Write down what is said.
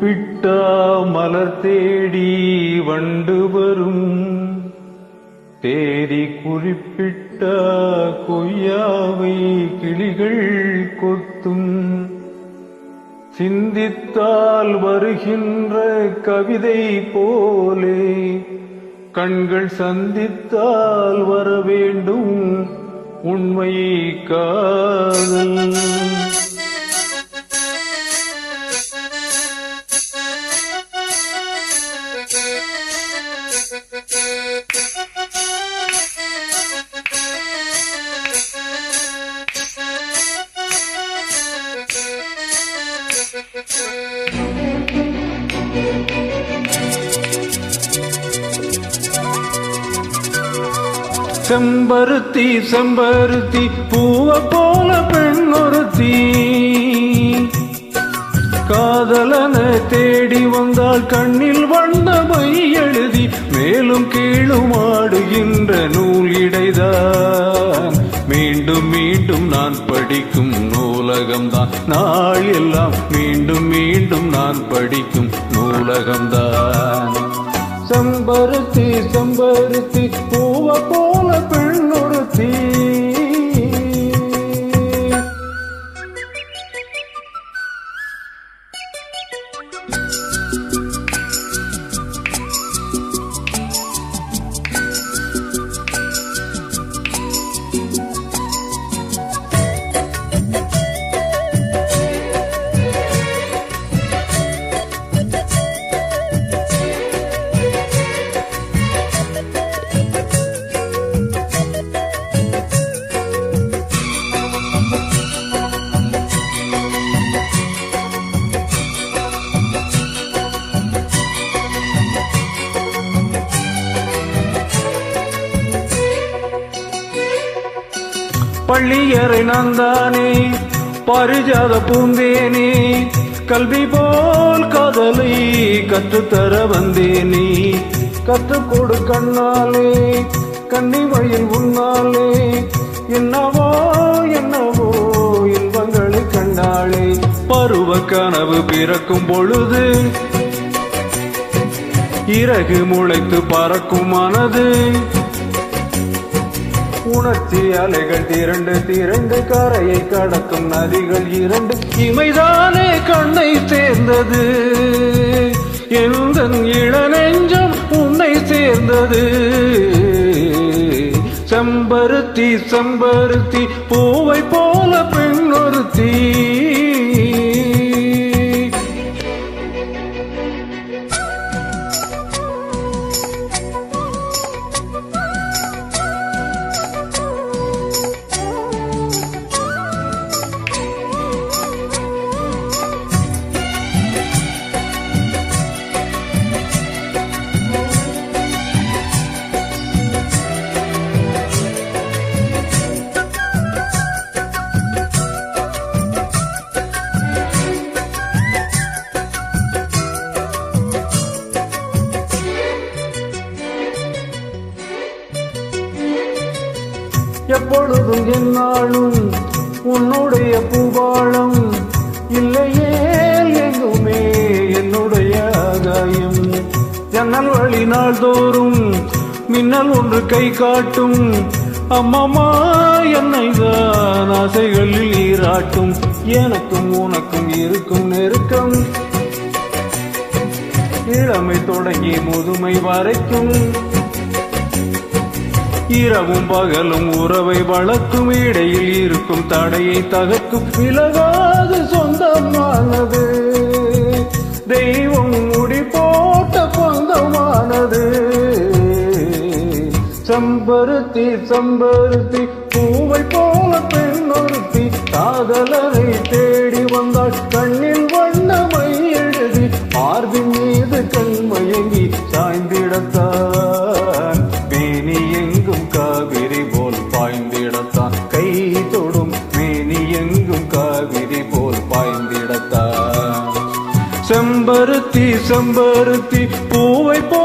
கூப்பிட்டா மலர் தேடி வண்டு வரும். தேடி குறிப்பிட்ட கொய்யாவை கிளிகள் கொத்தும். சிந்தித்தால் வருகின்ற கவிதை போலே கண்கள் சந்தித்தால் வர வேண்டும் உண்மை காதல் செம்பருத்தி செம்பருத்தி பூவ போல பெண் ஒருத்தி. காதலன தேடி வந்தால் கண்ணில் வண்ணமை எழுதி மேலும் கீழும் ஆடுகின்ற நூல் இடைதான். மீண்டும் மீண்டும் நான் படிக்கும் நூலகம்தான். நாள் எல்லாம் மீண்டும் மீண்டும் நான் படிக்கும் நூலகம்தான். செம்பருத்தி செம்பருத்தி பூவ போ பள்ளியறை நந்தானே பாரிஜாத பூந்தேனே கல்வி போல் காதலை கற்றுத்தர வந்தேனே. கற்றுக்கொடு கண்ணாலே கன்னிமையில் உன்னாலே என்னவோ என்னவோ இன்பங்களை கண்டாளே. பருவ கனவு பிறக்கும் பொழுது இறகு முளைத்து பறக்கும் மனது உணர்ச்சி அலைகள் திரண்டு திரண்டு கரையை கடக்கும் நதிகள் இரண்டு. இமைதானே கண்ணை சேர்ந்தது. எந்த இளநெஞ்சம் உன்னை சேர்ந்தது? செம்பருத்தி செம்பருத்தி பூவை போல பெண்ணொருத்தி. எப்பொழுதும் என்னாலும் உன்னுடைய பூவாளம். இல்லையே எங்குமே என்னுடைய ஆகாயம். ஜன்னல் வழி நாள்தோறும் மின்னல் ஒன்று கை காட்டும். அம்மம்மா என்னை தான் ஆசைகளில் ஈராட்டும் எனக்கும் உனக்கும் இருக்கும் நெருக்கம். இளமை தொடங்கி முதுமை வரைக்கும். இரவும் பகலும் உறவை வளர்க்கும் இடையில் இருக்கும் தடையை தகர்க்கும் விலகாது சொந்தமானது. தெய்வம் முடி போட்ட சொந்தமானது. சம்பருத்தி சம்பருத்தி பூவை போல பெண்ணொருத்தி காதலரை தேடி வந்தாள். பாய்ந்திடத்தான் கை தொடும் மேனி எங்கும் காவிரி போல் பாய்ந்திடத்தான். செம்பருத்தி செம்பருத்தி பூவை போ